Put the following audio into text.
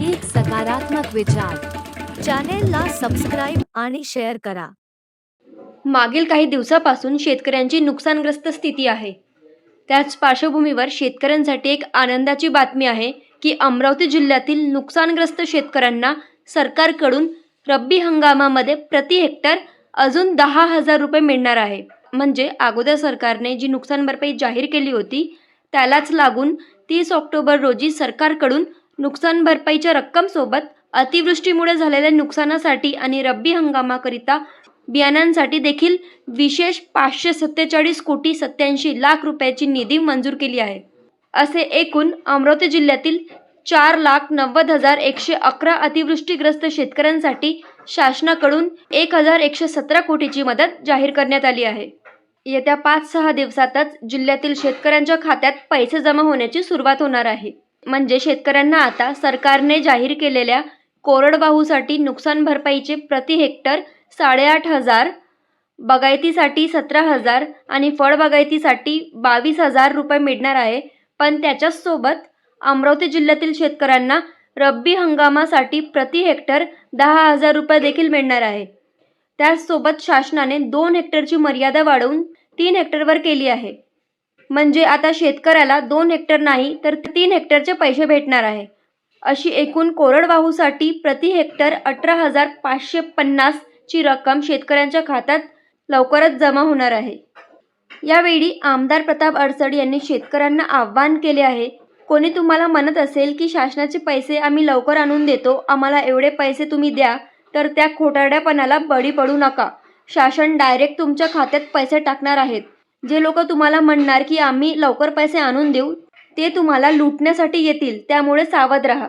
एक सकारात्मक विचार. चॅनेलला सबस्क्राईब आणि शेअर करा. मागील काही दिवसापासून शेतकऱ्यांची नुकसानग्रस्त स्थिती आहे. त्याच पार्श्वभूमीवर शेतकऱ्यांसाठी एक आनंदाची बातमी आहे की अमरावती जिल्ह्यातील नुकसानग्रस्त शेतकऱ्यांना सरकारकडून रब्बी हंगामामध्ये प्रति हेक्टर अजून दहा हजार रुपये मिळणार आहे. म्हणजे अगोदर सरकारने जी नुकसान भरपाई जाहीर केली होती त्यालाच लागून तीस ऑक्टोबर रोजी सरकारकडून नुकसान भरपाईच्या रक्कमसोबत अतिवृष्टीमुळे झालेल्या नुकसानासाठी आणि रब्बी हंगामाकरिता बियाणांसाठी देखील विशेष पाचशे सत्तेचाळीस कोटी सत्याऐंशी लाख रुपयाची निधी मंजूर केली आहे. असे एकूण अमरावती जिल्ह्यातील चार लाख नव्वद हजार एकशे अकरा अतिवृष्टीग्रस्त शेतकऱ्यांसाठी शासनाकडून एक हजार एकशे सतरा कोटीची मदत जाहीर करण्यात आली आहे. येत्या पाच सहा दिवसातच जिल्ह्यातील शेतकऱ्यांच्या खात्यात पैसे जमा होण्याची सुरुवात होणार आहे. म्हणजे शेतकऱ्यांना आता सरकारने जाहीर केलेल्या कोरडवाहूसाठी नुकसान भरपाईचे प्रति हेक्टर साडेआठ हजार बागायतीसाठी सतरा हजार आणि फळबागायतीसाठी बावीस हजार रुपये मिळणार आहे. पण त्याच्याचसोबत अमरावती जिल्ह्यातील शेतकऱ्यांना रब्बी हंगामासाठी प्रति हेक्टर दहा हजार रुपये देखील मिळणार आहे. त्याचसोबत शासनाने दोन हेक्टरची मर्यादा वाढवून तीन हेक्टरवर केली आहे. म्हणजे आता शेतकऱ्याला दोन हेक्टर नाही तर तीन हेक्टरचे पैसे भेटणार आहे. अशी एकूण कोरडवाहूसाठी प्रति हेक्टर अठरा हजार पाचशे पन्नासची रक्कम शेतकऱ्यांच्या खात्यात लवकरच जमा होणार आहे. यावेळी आमदार प्रताप अडसड यांनी शेतकऱ्यांना आव्हान केले आहे. कोणी तुम्हाला म्हणत असेल की शासनाचे पैसे आम्ही लवकर आणून देतो आम्हाला एवढे पैसे तुम्ही द्या तर त्या खोटारड्यापणाला बळी पडू नका. शासन डायरेक्ट तुमच्या खात्यात पैसे टाकणार आहेत. जे लोक तुम्हाला म्हणणार की आम्ही लवकर पैसे आणून देऊ ते तुम्हाला लुटण्यासाठी येतील त्यामुळे सावध राहा.